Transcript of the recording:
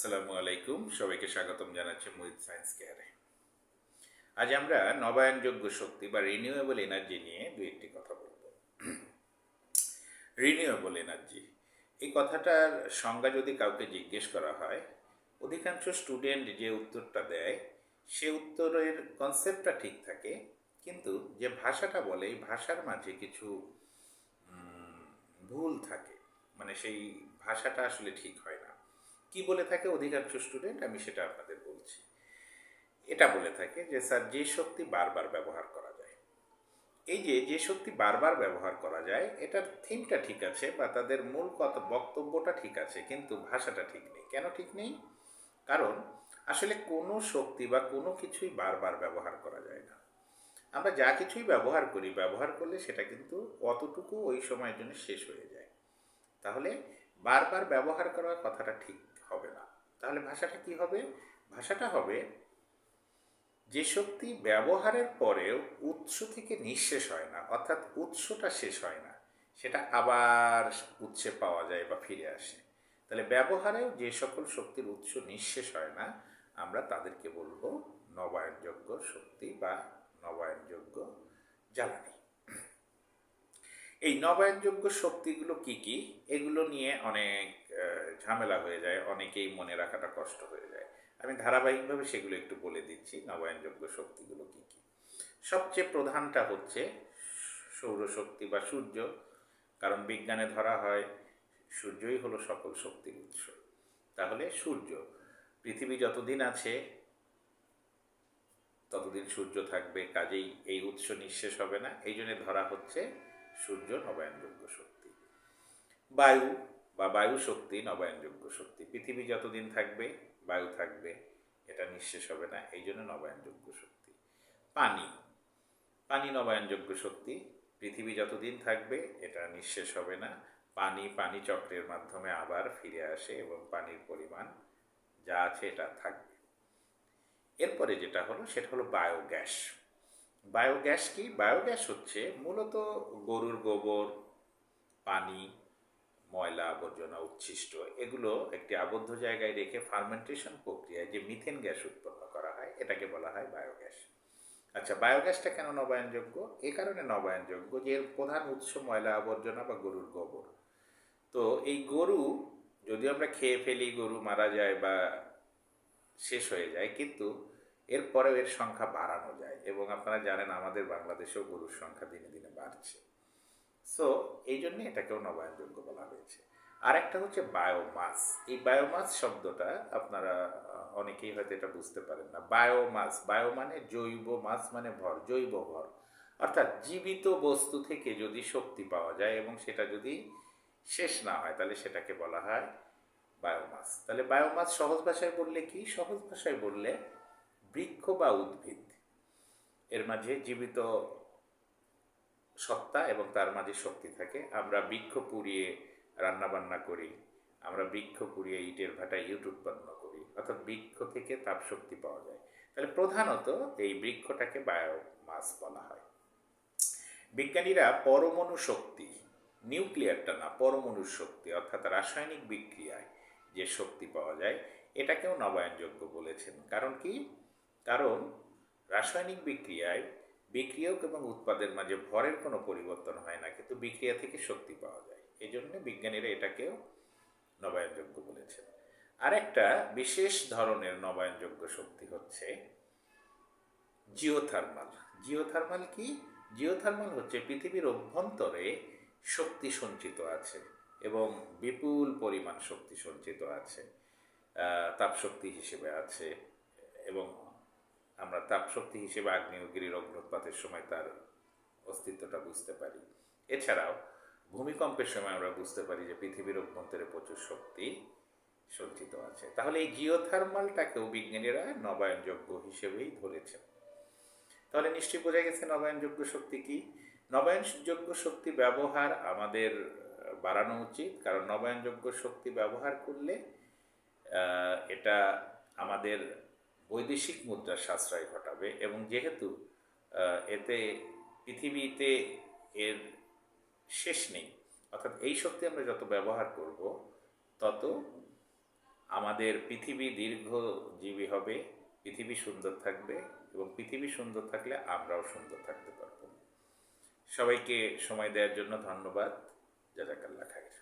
আসসালামু আলাইকুম। সবাইকে স্বাগতম জানাচ্ছি মুহিত সায়েন্স কেয়ারে। আজ আমরা নবায়নযোগ্য শক্তি বা রিনিউয়েবল এনার্জি নিয়ে দু একটি কথা বলব। রিনিউয়েবল এনার্জি এই কথাটার সংজ্ঞা যদি কাউকে জিজ্ঞেস করা হয়, অধিকাংশ স্টুডেন্ট যে উত্তরটা দেয়, সে উত্তরের কনসেপ্টটা ঠিক থাকে, কিন্তু যে ভাষাটা বলে, এই ভাষার মাঝে কিছু ভুল থাকে। মানে সেই ভাষাটা আসলে ঠিক হয় কি বলে থাকে অধিকাংশ স্টুডেন্ট আমি সেটা আপনাদের বলছি। এটা বলে থাকে যে, স্যার, যে শক্তি বারবার ব্যবহার করা যায়। এই যে যে শক্তি বারবার ব্যবহার করা যায়, এটার থিমটা ঠিক আছে বা তাদের মূল কথা, বক্তব্যটা ঠিক আছে, কিন্তু ভাষাটা ঠিক নেই। কেন ঠিক নেই? কারণ আসলে কোনো শক্তি বা কোনো কিছুই বারবার ব্যবহার করা যায় না। আমরা যা কিছুই ব্যবহার করি, ব্যবহার করলে সেটা কিন্তু অতটুকু ওই সময়ের জন্য শেষ হয়ে যায়। তাহলে বারবার ব্যবহার করার কথাটা ঠিক হবে না। তাহলে ভাষাটা কি হবে? ভাষাটা হবে, যে শক্তি ব্যবহারের পরেও উৎস থেকে নিঃশেষ হয় না, অর্থাৎ উৎসটা শেষ হয় না, সেটা আবার উৎসে পাওয়া যায় বা ফিরে আসে। তাহলে ব্যবহারেও যে সকল শক্তির উৎস নিঃশেষ হয় না, আমরা তাদেরকে বলব নবায়নযোগ্য শক্তি বা নবায়নযোগ্য জ্বালানি। এই নবায়নযোগ্য শক্তিগুলো কি কি? এগুলো নিয়ে অনেক ঝামেলা হয়ে যায়, অনেকেই মনে রাখাটা কষ্ট হয়ে যায়। আমি ধারাবাহিকভাবে সেগুলো একটু বলে দিচ্ছি, নবায়নযোগ্য শক্তিগুলো কি কি? সবচেয়ে প্রধানটা হচ্ছে সৌরশক্তি বা সূর্য, কারণ বিজ্ঞানে ধরা হয় সূর্যই হলো সকল শক্তির উৎস। তাহলে সূর্য, পৃথিবী যতদিন আছে, ততদিন সূর্য থাকবে, কাজেই এই উৎস নিঃশেষ হবে না। এই জন্য ধরা হচ্ছে সূর্য নবায়নযোগ্য শক্তি। বায়ু বা বায়ু শক্তি নবায়নযোগ্য শক্তি। পৃথিবী যতদিন থাকবে, বায়ু থাকবে, এটা নিঃশেষ হবে না, এই জন্য নবায়নযোগ্য শক্তি। পানি পানি নবায়নযোগ্য শক্তি। পৃথিবী যতদিন থাকবে, এটা নিঃশেষ হবে না। পানি পানি চক্রের মাধ্যমে আবার ফিরে আসে এবং পানির পরিমাণ যা আছে, এটা থাকবে। এরপরে যেটা হলো, সেটা হলো বায়োগ্যাস। বায়োগ্যাস কি? বায়োগ্যাস হচ্ছে মূলত গরুর গোবর, পানি, ময়লা, আবর্জনা উচ্ছিষ্ট। এগুলো একটি আবদ্ধ জায়গায় রেখে ফার্মেন্টেশন প্রক্রিয়ায় যে মিথেন গ্যাস উৎপন্ন করা হয়, এটাকে বলা হয় বায়োগ্যাস আচ্ছা বায়োগ্যাসটা কেন নবায়নযোগ্য? এ কারণে নবায়নযোগ্য যে এর প্রধান উৎস ময়লা, আবর্জনা বা গরুর গোবর। তো এই গরু, যদি আমরা খেয়ে ফেলি, গরু মারা যায় বা শেষ হয়ে যায়, কিন্তু এরপরেও এর সংখ্যা বাড়ানো যায় এবং আপনারা জানেন আমাদের বাংলাদেশেও গরুর সংখ্যা দিনে দিনে বাড়ছে। সো এই জন্যে এটাকেও নবায়নযোগ্য বলা হয়েছে। আর একটা হচ্ছে বায়োমাস এই বায়োমাস শব্দটা আপনারা অনেকেই হয়তো এটা বুঝতে পারেন না। বায়োমাস বায়ো মানে জৈব মাস মানে ভর, জৈব ভর। অর্থাৎ জীবিত বস্তু থেকে যদি শক্তি পাওয়া যায় এবং সেটা যদি শেষ না হয়, তাহলে সেটাকে বলা হয় বায়োমাস তাহলে বায়োমাস সহজ ভাষায় বললে কি? সহজ ভাষায় বললে বৃক্ষ বা উদ্ভিদ, এর মাঝে জীবিত সত্তা এবং তার মাঝে শক্তি থাকে। আমরা বৃক্ষ পুড়িয়ে রান্নাবান্না করি, আমরা বৃক্ষ পুড়িয়ে ইটের ভাটায় ইট উৎপন্ন করি, অর্থাৎ বৃক্ষ থেকে তাপ শক্তি পাওয়া যায়। তাহলে প্রধানত এই বৃক্ষটাকে বায়োমাস বলা হয়। বিজ্ঞানীরা পরমাণু শক্তি নিউক্লিয়ারটা না পরমাণু শক্তি, অর্থাৎ রাসায়নিক বিক্রিয়ায় যে শক্তি পাওয়া যায়, এটাকেও নবায়নযোগ্য বলেছেন। কারণ কি? কারণ রাসায়নিক বিক্রিয়ায় বিক্রিয়ক এবং উৎপাদের মাঝে ভরের কোনো পরিবর্তন হয় না, কিন্তু বিক্রিয়া থেকে শক্তি পাওয়া যায়। এই জন্য বিজ্ঞানীরা এটাকেও নবায়নযোগ্য বলেছেন। আরেকটা বিশেষ ধরনের নবায়নযোগ্য শক্তি হচ্ছে জিওথার্মাল। জিওথার্মাল কি? জিওথার্মাল হচ্ছে পৃথিবীর অভ্যন্তরে শক্তি সঞ্চিত আছে এবং বিপুল পরিমাণ শক্তি সঞ্চিত আছে তাপশক্তি হিসেবে আছে এবং আমরা তাপশক্তি হিসেবে আগ্নেয়গিরির অগ্নুৎপাতের সময় তার অস্তিত্বটা বুঝতে পারি। এছাড়াও, ভূমিকম্পের সময় আমরা বুঝতে পারি যে পৃথিবীর অভ্যন্তরে প্রচুর শক্তি সঞ্চিত আছে। তাহলে এই জিওথার্মালটাকেও বিজ্ঞানীরা নবায়নযোগ্য হিসেবেই ধরেছেন। তাহলে নিশ্চয়ই বোঝা গেছে নবায়নযোগ্য শক্তি কি? নবায়নযোগ্য শক্তি ব্যবহার আমাদের বাড়ানো উচিত। কারণ নবায়নযোগ্য শক্তি ব্যবহার করলে এটা আমাদের বৈদেশিক মুদ্রার সাশ্রয় ঘটাবে এবং যেহেতু এতে, পৃথিবীতে এর শেষ নেই, অর্থাৎ এই শক্তি আমরা যত ব্যবহার করব, তত আমাদের আমাদের পৃথিবী দীর্ঘজীবী হবে, পৃথিবী সুন্দর থাকবে এবং পৃথিবী সুন্দর থাকলে আমরাও সুন্দর থাকতে পারব। সবাইকে সময় দেওয়ার জন্য ধন্যবাদ। জাজাকাল্লা খায়ের